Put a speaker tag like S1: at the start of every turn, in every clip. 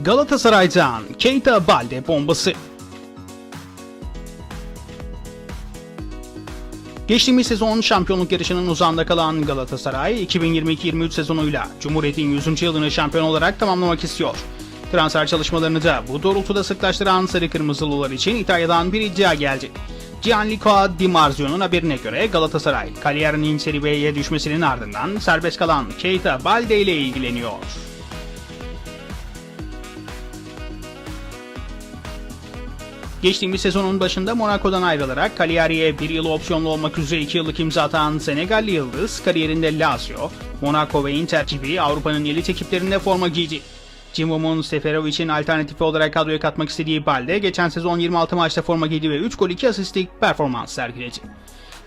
S1: Galatasaray'dan Keita Balde bombası. Geçtiğimiz sezon şampiyonluk yarışının uzağında kalan Galatasaray 2022-23 sezonuyla Cumhuriyet'in 100. yılını şampiyon olarak tamamlamak istiyor. Transfer çalışmalarını da bu doğrultuda sıklaştıran Sarı Kırmızılılar için İtalya'dan bir iddia geldi. Gianluca Di Marzio'nun haberine göre Galatasaray kariyerinin Serie B'ye düşmesinin ardından serbest kalan Keita Balde ile ilgileniyor. Geçtiğimiz sezonun başında Monaco'dan ayrılarak Cagliari'ye bir yıl opsiyonlu olmak üzere 2 yıllık imza atan Senegalli Yıldız kariyerinde Lazio, Monaco ve Inter gibi Avrupa'nın elit ekiplerinde forma giydi. Cimom'un Seferovic'in alternatifi olarak kadroya katmak istediği Balde geçen sezon 26 maçta forma giydi ve 3 gol 2 asistlik performans sergiledi.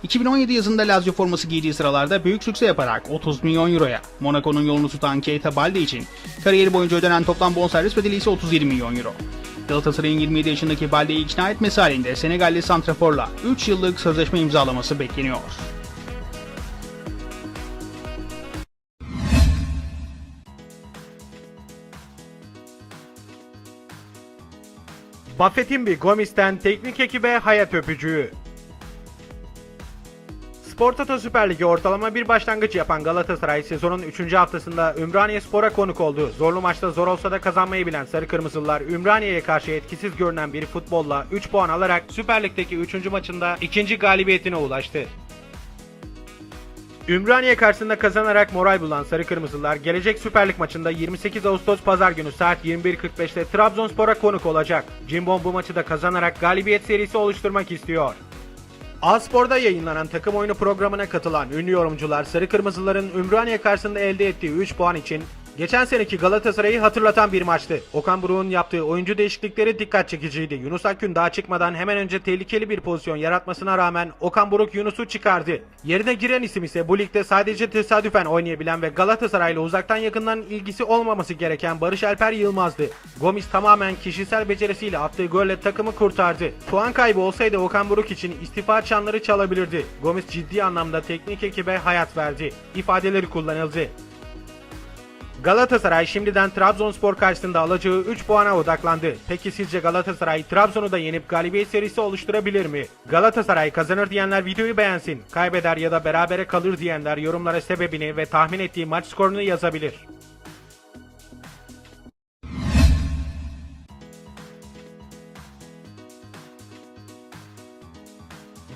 S1: 2017 yazında Lazio forması giydiği sıralarda büyük sükse yaparak 30 milyon euroya Monaco'nun yolunu tutan Keita Balde için kariyeri boyunca ödenen toplam bonservis bedeli ise 37 milyon euro. Galatasaray'ın 27 yaşındaki Balde'yi ikna etmesi halinde Senegalli Santrafor'la 3 yıllık sözleşme imzalaması bekleniyor.
S2: Buffett'in bir Gomis'ten teknik ekibe hayat öpücüğü. Spor Toto Süper Ligi ortalama bir başlangıç yapan Galatasaray sezonun 3. haftasında Ümraniye Spor'a konuk oldu. Zorlu maçta zor olsa da kazanmayı bilen Sarı Kırmızılılar Ümraniye'ye karşı etkisiz görünen bir futbolla 3 puan alarak Süper Lig'deki 3. maçında ikinci galibiyetine ulaştı. Ümraniye karşısında kazanarak moral bulan Sarı Kırmızılar gelecek Süper Lig maçında 28 Ağustos Pazar günü saat 21.45'te Trabzonspor'a konuk olacak. Cimbom bu maçı da kazanarak galibiyet serisi oluşturmak istiyor. A-Spor'da yayınlanan takım oyunu programına katılan ünlü yorumcular Sarı Kırmızıların Ümraniye karşısında elde ettiği 3 puan için geçen seneki Galatasaray'ı hatırlatan bir maçtı. Okan Buruk'un yaptığı oyuncu değişiklikleri dikkat çekiciydi. Yunus Akgün daha çıkmadan hemen önce tehlikeli bir pozisyon yaratmasına rağmen Okan Buruk Yunus'u çıkardı. Yerine giren isim ise bu ligde sadece tesadüfen oynayabilen ve Galatasaray'la uzaktan yakından ilgisi olmaması gereken Barış Alper Yılmaz'dı. Gomis tamamen kişisel becerisiyle attığı golle takımı kurtardı. Puan kaybı olsaydı Okan Buruk için istifa çanları çalabilirdi. Gomis ciddi anlamda teknik ekibe hayat verdi. İfadeleri kullanıldı. Galatasaray şimdiden Trabzonspor karşısında alacağı 3 puana odaklandı. Peki sizce Galatasaray Trabzon'u da yenip galibiyet serisi oluşturabilir mi? Galatasaray kazanır diyenler videoyu beğensin. Kaybeder ya da berabere kalır diyenler yorumlara sebebini ve tahmin ettiği maç skorunu yazabilir.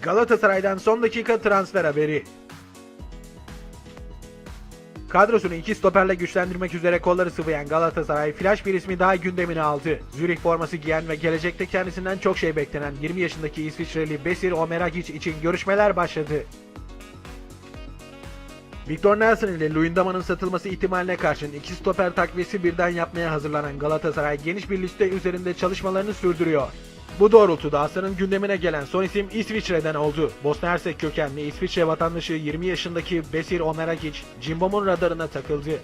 S2: Galatasaray'dan son dakika transfer haberi. Kadrosunu iki stoperle güçlendirmek üzere kolları sıvayan Galatasaray flash bir ismi daha gündemine aldı. Zürih forması giyen ve gelecekte kendisinden çok şey beklenen 20 yaşındaki İsviçreli Besir Omeragic için görüşmeler başladı. Victor Nelson ile Luyendama'nın satılması ihtimaline karşın iki stoper takviyesi birden yapmaya hazırlanan Galatasaray geniş bir liste üzerinde çalışmalarını sürdürüyor. Bu doğrultuda Aslan'ın gündemine gelen son isim İsviçre'den oldu. Bosna Hersek kökenli İsviçre vatandaşı 20 yaşındaki Besir Omeragic, Cimbom'un radarına takıldı.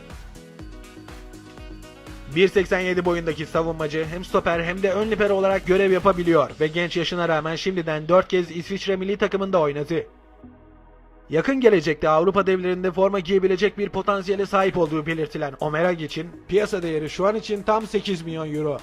S2: 1.87 boyundaki savunmacı hem stoper hem de ön libero olarak görev yapabiliyor ve genç yaşına rağmen şimdiden 4 kez İsviçre milli takımında oynadı. Yakın gelecekte Avrupa devlerinde forma giyebilecek bir potansiyele sahip olduğu belirtilen Omeragic'in piyasa değeri şu an için tam 8 milyon euro.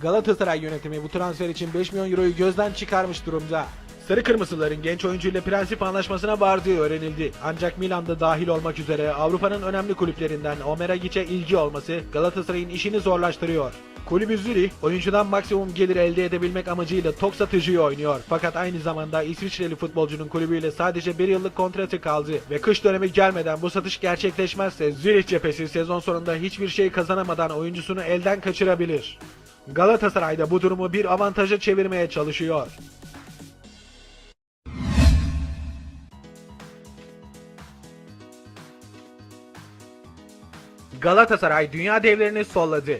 S2: Galatasaray yönetimi bu transfer için 5 milyon euroyu gözden çıkarmış durumda. Sarı Kırmızıların genç oyuncuyla prensip anlaşmasına vardığı öğrenildi. Ancak Milan'da dahil olmak üzere Avrupa'nın önemli kulüplerinden Omeragic'e ilgi olması Galatasaray'ın işini zorlaştırıyor. Kulübü Zürih, oyuncudan maksimum gelir elde edebilmek amacıyla tok satıcıyı oynuyor. Fakat aynı zamanda İsviçreli futbolcunun kulübüyle sadece bir yıllık kontratı kaldı ve kış dönemi gelmeden bu satış gerçekleşmezse Zürih cephesi sezon sonunda hiçbir şey kazanamadan oyuncusunu elden kaçırabilir. Galatasaray da bu durumu bir avantaja çevirmeye çalışıyor. Galatasaray dünya devlerini solladı.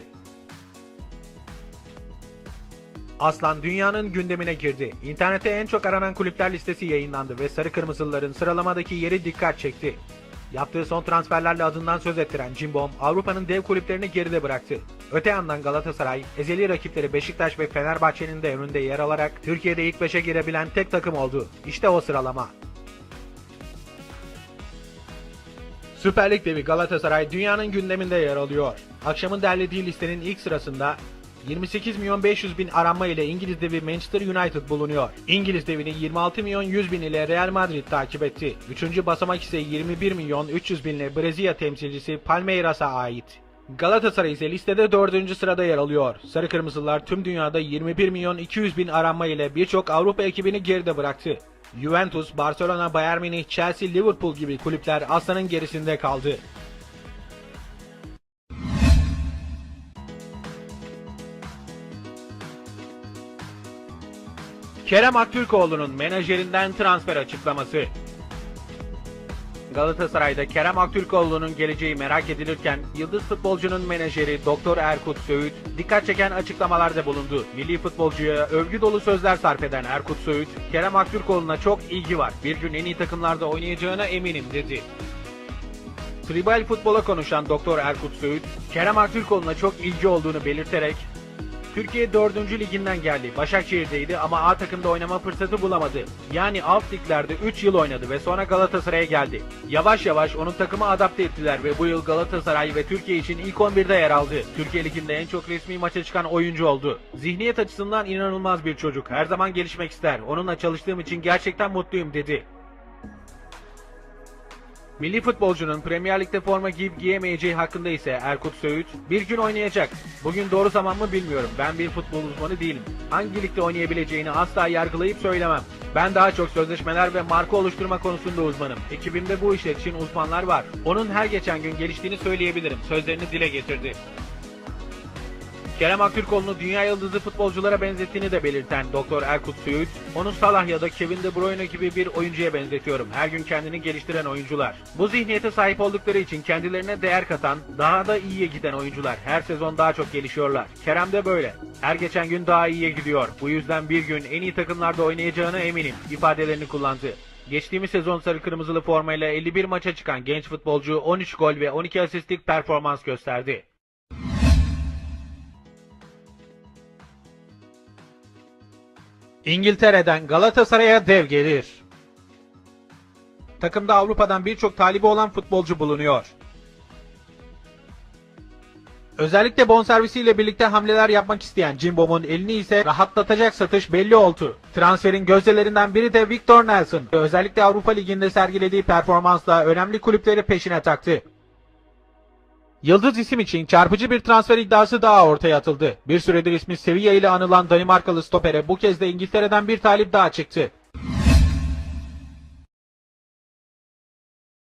S2: Aslan dünyanın gündemine girdi. İnternette en çok aranan kulüpler listesi yayınlandı ve Sarı Kırmızılıların sıralamadaki yeri dikkat çekti. Yaptığı son transferlerle adından söz ettiren Cimbom, Avrupa'nın dev kulüplerini geride bıraktı. Öte yandan Galatasaray, ezeli rakipleri Beşiktaş ve Fenerbahçe'nin de önünde yer alarak Türkiye'de ilk 5'e girebilen tek takım oldu. İşte o sıralama. Süper Lig devi Galatasaray dünyanın gündeminde yer alıyor. Akşamın derlediği listenin ilk sırasında 28 milyon 500 bin aranma ile İngiliz devi Manchester United bulunuyor. İngiliz devini 26 milyon 100 bin ile Real Madrid takip etti. Üçüncü basamak ise 21 milyon 300 bin ile Brezilya temsilcisi Palmeiras'a ait. Galatasaray ise listede dördüncü sırada yer alıyor. Sarı Kırmızılar tüm dünyada 21 milyon 200 bin aranma ile birçok Avrupa ekibini geride bıraktı. Juventus, Barcelona, Bayern Münih, Chelsea, Liverpool gibi kulüpler aslanın gerisinde kaldı. Kerem Aktürkoğlu'nun menajerinden transfer açıklaması. Galatasaray'da Kerem Aktürkoğlu'nun geleceği merak edilirken yıldız futbolcunun menajeri Doktor Erkut Söğüt dikkat çeken açıklamalarda bulundu. Milli futbolcuya övgü dolu sözler sarf eden Erkut Söğüt, Kerem Aktürkoğlu'na çok ilgi var. Bir gün en iyi takımlarda oynayacağına eminim dedi. Tribal futbola konuşan Doktor Erkut Söğüt, Kerem Aktürkoğlu'na çok ilgi olduğunu belirterek Türkiye 4. liginden geldi. Başakşehir'deydi ama A takımda oynama fırsatı bulamadı. Yani alt liglerde 3 yıl oynadı ve sonra Galatasaray'a geldi. Yavaş yavaş onun takımı adapte ettiler ve bu yıl Galatasaray ve Türkiye için ilk 11'de yer aldı. Türkiye liginde en çok resmi maça çıkan oyuncu oldu. Zihniyet açısından inanılmaz bir çocuk. Her zaman gelişmek ister. Onunla çalıştığım için gerçekten mutluyum dedi. Milli futbolcunun Premier Lig'de forma giyip giyemeyeceği hakkında ise Erkut Söğüt, bir gün oynayacak. Bugün doğru zaman mı bilmiyorum. Ben bir futbol uzmanı değilim. Hangi ligde oynayabileceğini asla yargılayıp söylemem. Ben daha çok sözleşmeler ve marka oluşturma konusunda uzmanım. Ekibimde bu işler için uzmanlar var. Onun her geçen gün geliştiğini söyleyebilirim. Sözlerini dile getirdi. Kerem Aktürkoğlu'nu dünya yıldızı futbolculara benzettiğini de belirten Doktor Erkut Söğüt, onu Salah ya da Kevin De Bruyne gibi bir oyuncuya benzetiyorum. Her gün kendini geliştiren oyuncular. Bu zihniyete sahip oldukları için kendilerine değer katan, daha da iyiye giden oyuncular. Her sezon daha çok gelişiyorlar. Kerem de böyle. Her geçen gün daha iyiye gidiyor. Bu yüzden bir gün en iyi takımlarda oynayacağına eminim ifadelerini kullandı. Geçtiğimiz sezon sarı kırmızılı formayla 51 maça çıkan genç futbolcu 13 gol ve 12 asistlik performans gösterdi. İngiltere'den Galatasaray'a dev gelir. Takımda Avrupa'dan birçok talibi olan futbolcu bulunuyor. Özellikle bonservisiyle birlikte hamleler yapmak isteyen Cimbom'un elini ise rahatlatacak satış belli oldu. Transferin gözdelerinden biri de Victor Nelson. Özellikle Avrupa Ligi'nde sergilediği performansla önemli kulüpleri peşine taktı. Yıldız isim için çarpıcı bir transfer iddiası daha ortaya atıldı. Bir süredir ismi Sevilla ile anılan Danimarkalı stopere bu kez de İngiltere'den bir talip daha çıktı.